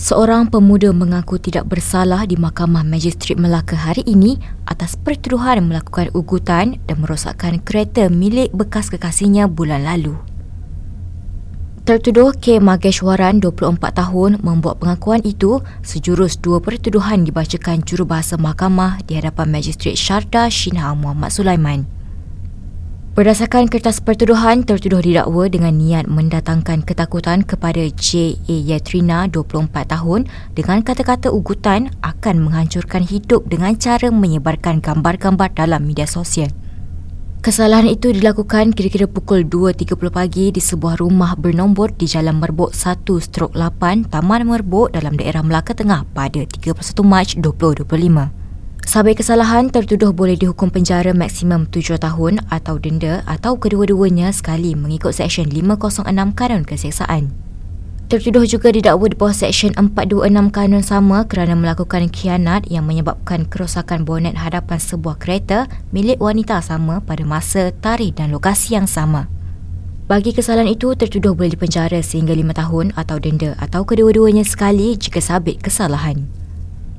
Seorang pemuda mengaku tidak bersalah di Mahkamah Magistrate Melaka hari ini atas pertuduhan melakukan ugutan dan merosakkan kereta milik bekas kekasihnya bulan lalu. Tertuduh K. Mageshwaran, 24 tahun, membuat pengakuan itu sejurus dua pertuduhan dibacakan jurubahasa mahkamah di hadapan Magistrate Sharda Shinha Muhammad Sulaiman. Berdasarkan kertas pertuduhan, tertuduh didakwa dengan niat mendatangkan ketakutan kepada J.A. Yatrina, 24 tahun dengan kata-kata ugutan akan menghancurkan hidup dengan cara menyebarkan gambar-gambar dalam media sosial. Kesalahan itu dilakukan kira-kira pukul 2.30 pagi di sebuah rumah bernombor di Jalan Merbuk 1-8 Taman Merbuk dalam daerah Melaka Tengah pada 31 Mac 2025. Sahabat kesalahan tertuduh boleh dihukum penjara maksimum 7 tahun atau denda atau kedua-duanya sekali mengikut Seksyen 506 Kanun Keseksaan. Tertuduh juga didakwa di bawah Seksyen 426 Kanun sama kerana melakukan khianat yang menyebabkan kerosakan bonet hadapan sebuah kereta milik wanita sama pada masa, tarikh dan lokasi yang sama. Bagi kesalahan itu, tertuduh boleh dipenjara sehingga 5 tahun atau denda atau kedua-duanya sekali jika sabit kesalahan.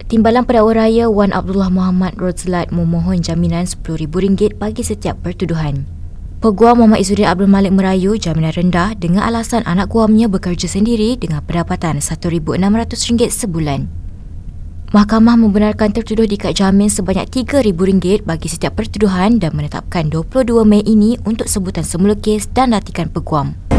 Timbalan Pendakwa Raya Wan Abdullah Muhammad Rozlat memohon jaminan RM10,000 bagi setiap pertuduhan. Peguam Muhammad Izzuddin Abdul Malik merayu jaminan rendah dengan alasan anak guamnya bekerja sendiri dengan pendapatan RM1,600 sebulan. Mahkamah membenarkan tertuduh diikat jamin sebanyak RM3,000 bagi setiap pertuduhan dan menetapkan 22 Mei ini untuk sebutan semula kes dan latikan peguam.